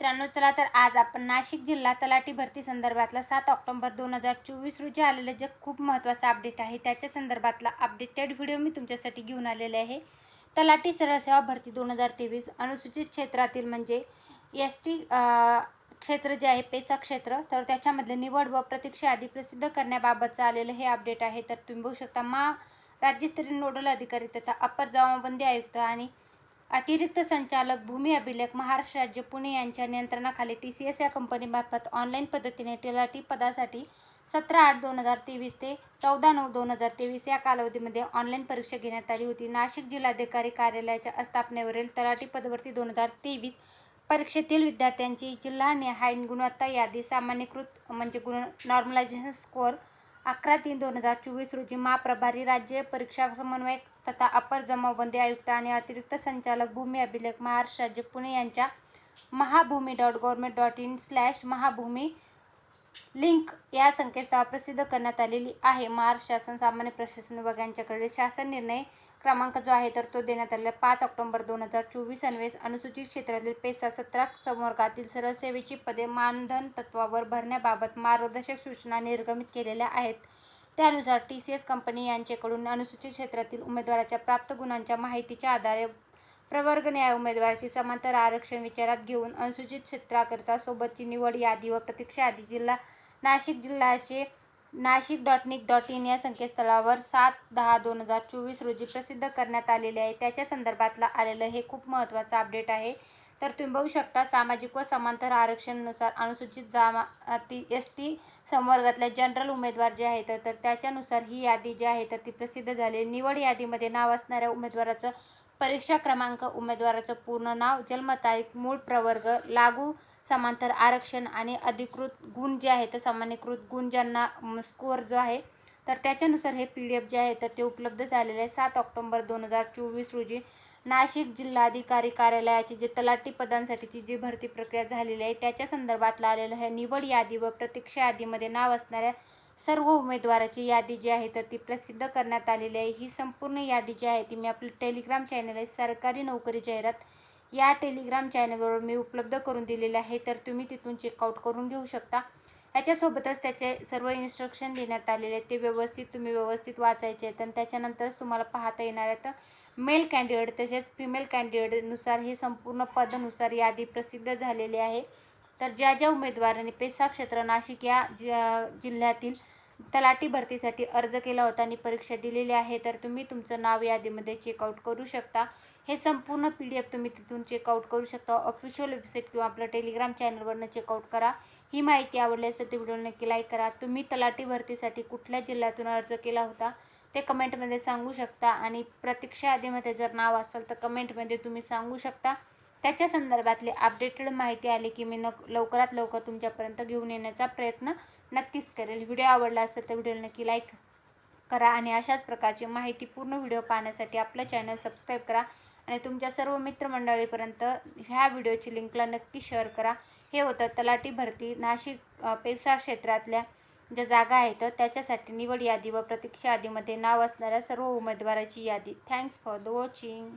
मित्रांनो चला तर आज आपण नाशिक जिल्हा तलाठी भरती संदर्भातला सात ऑक्टोबर दोन हजार चोवीस रोजी आलेलं जे खूप महत्त्वाचं अपडेट आहे त्याच्या संदर्भातला अपडेटेड व्हिडिओ मी तुमच्यासाठी घेऊन आलेले आहे. तलाठी सरळ सेवा भरती दोन हजार तेवीस अनुसूचित क्षेत्रातील म्हणजे एस टी क्षेत्र जे आहे पेसा क्षेत्र तर त्याच्यामधले निवड व प्रतीक्षा आधी प्रसिद्ध करण्याबाबतचं आलेलं हे अपडेट आहे. तर तुम्ही बघू शकता मा राज्यस्तरीय नोडल अधिकारी तथा अपर जमाबंदी आयुक्त आणि अतिरिक्त संचालक भूमी अभिलेख महाराष्ट्र राज्य पुणे यांच्या नियंत्रणाखाली टी सी एस या कंपनीमार्फत ऑनलाईन पद्धतीने तलाठी पदासाठी सतरा आठ दोन हजार तेवीस ते चौदा नऊ दोन हजार तेवीस या कालावधीमध्ये ऑनलाईन परीक्षा घेण्यात आली होती. नाशिक जिल्हाधिकारी कार्यालयाच्या आस्थापनेवरील तलाठी पदवर्ती दोन हजार तेवीस परीक्षेतील विद्यार्थ्यांची जिल्हानिहाय गुणवत्ता यादी सामान्यकृत म्हणजे गुण नॉर्मलायझेशन स्कोअर अकरा तीन दोन हजार चोवीस रोजी महाप्रभारी राज्य परीक्षा समन्वयक तथा अपर जमावबंदी आयुक्त आणि अतिरिक्त संचालक भूमी अभिलेख महाराष्ट्र राज्य पुणे यांच्या Mahabhumi dot government dot in slash Mahabhumi link या संकेतस्थळावर प्रसिद्ध करण्यात आलेली आहे. महाराष्ट्र शासन सामान्य प्रशासन विभाग यांच्याकडे शासन निर्णय क्रमांक जो आहे तर तो देण्यात आलेला पाच ऑक्टोबर दोन हजार चोवीस अन्वेष अनुसूचित क्षेत्रातील पेसा सतरा संवर्गातील सरसेवेची पदे मानधन तत्वावर भरण्याबाबत मार्गदर्शक सूचना निर्गमित केलेल्या आहेत. त्यानुसार टी सी एस कंपनी यांच्याकडून अनुसूचित क्षेत्रातील उमेदवाराच्या प्राप्त गुणांच्या माहितीच्या आधारे प्रवर्ग न्याय उमेदवाराची समांतर आरक्षण विचारात घेऊन अनुसूचित क्षेत्राकरिता सोबतची निवड यादी व प्रतीक्षा यादी जिल्हा नाशिक जिल्ह्याचे Nashik dot nic dot in या संकेतस्थळावर सात दहा दोन हजार चोवीस रोजी प्रसिद्ध करण्यात आलेले आहे. त्याच्या संदर्भातला आलेलं हे खूप महत्त्वाचं अपडेट आहे. तर तुम्ही बघू शकता सामाजिक व समांतर आरक्षणानुसार अनुसूचित जामाती एस टी संवर्गातल्या जनरल उमेदवार जे आहेत तर त्याच्यानुसार ही यादी जी आहे तर ती प्रसिद्ध झाली निवड यादीमध्ये नाव असणाऱ्या उमेदवाराचं परीक्षा क्रमांक उमेदवाराचं पूर्ण नाव जन्मतारीख मूळ प्रवर्ग लागू समांतर आरक्षण आणि अधिकृत गुण जे आहे तर सामान्यकृत गुण ज्यांना स्कोअर जो आहे तर त्याच्यानुसार हे पी डी एफ जे आहे तर ते उपलब्ध झालेले आहे. सात ऑक्टोंबर दोन हजार चोवीस रोजी नाशिक जिल्हाधिकारी कार्यालयाची जे तलाठी पदांसाठीची जी भरती प्रक्रिया झालेली आहे त्याच्या संदर्भातला आलेलं आहे निवड यादी व प्रतीक्षा यादीमध्ये नाव असणाऱ्या सर्व उमेदवाराची यादी जी आहे तर ती प्रसिद्ध करण्यात आलेली आहे. ही संपूर्ण यादी जी आहे ती मी आपली टेलिग्राम चॅनल आहे सरकारी नोकरी जाहिरात. या टेलिग्राम चॅनलवर मी उपलब्ध करून दिलेली आहे तर तुम्ही तिथून चेकआउट करून घेऊ शकता. याच्यासोबतच त्याचे सर्व इन्स्ट्रक्शन देण्यात आलेले आहेत. ते व्यवस्थित तुम्ही व्यवस्थित वाचायचे आहेत. आणि त्याच्यानंतरच तुम्हाला पाहता येणार आहेत मेल कॅन्डिडेट तसेच फिमेल कॅन्डिडेटनुसार हे संपूर्ण पदानुसार यादी प्रसिद्ध झालेली आहे. तर ज्या ज्या उमेदवारांनी पेसा क्षेत्र नाशिक या जिल्ह्यातील तलाठी भरतीसाठी अर्ज केला होता आणि परीक्षा दिलेली आहे तर तुम्ही तुमचं नाव यादीमध्ये चेकआउट करू शकता. हे संपूर्ण पी डी एफ तुम्ही तिथून चेकआउट करू शकता. ऑफिशियल वेबसाईट किंवा आपल्या टेलिग्राम चॅनलवरनं चेकआउट करा. ही माहिती आवडली असेल तर व्हिडिओ नक्की लाईक करा. तुम्ही तलाठी भरतीसाठी कुठल्या जिल्ह्यातून अर्ज केला होता ते कमेंटमध्ये सांगू शकता. आणि प्रतीक्षा यादीमध्ये जर नाव असेल तर कमेंटमध्ये तुम्ही सांगू शकता. त्याच्या संदर्भातली अपडेटेड माहिती आली की मी न लवकरात लवकर तुमच्यापर्यंत घेऊन येण्याचा प्रयत्न नक्कीच करेल. व्हिडिओ आवडला असेल तर व्हिडिओला नक्की लाईक करा. आणि अशाच प्रकारची माहिती पूर्ण व्हिडिओ पाहण्यासाठी आपलं चॅनल सबस्क्राईब करा. आणि तुमच्या सर्व मित्रमंडळीपर्यंत ह्या व्हिडिओची लिंकला नक्की शेअर करा. हे होतं तलाठी भरती नाशिक पेसा क्षेत्रातल्या ज्या जागा आहेत त्याच्यासाठी निवड यादी व प्रतीक्षा यादीमध्ये नाव असणाऱ्या सर्व उमेदवाराची यादी. Thanks for the watching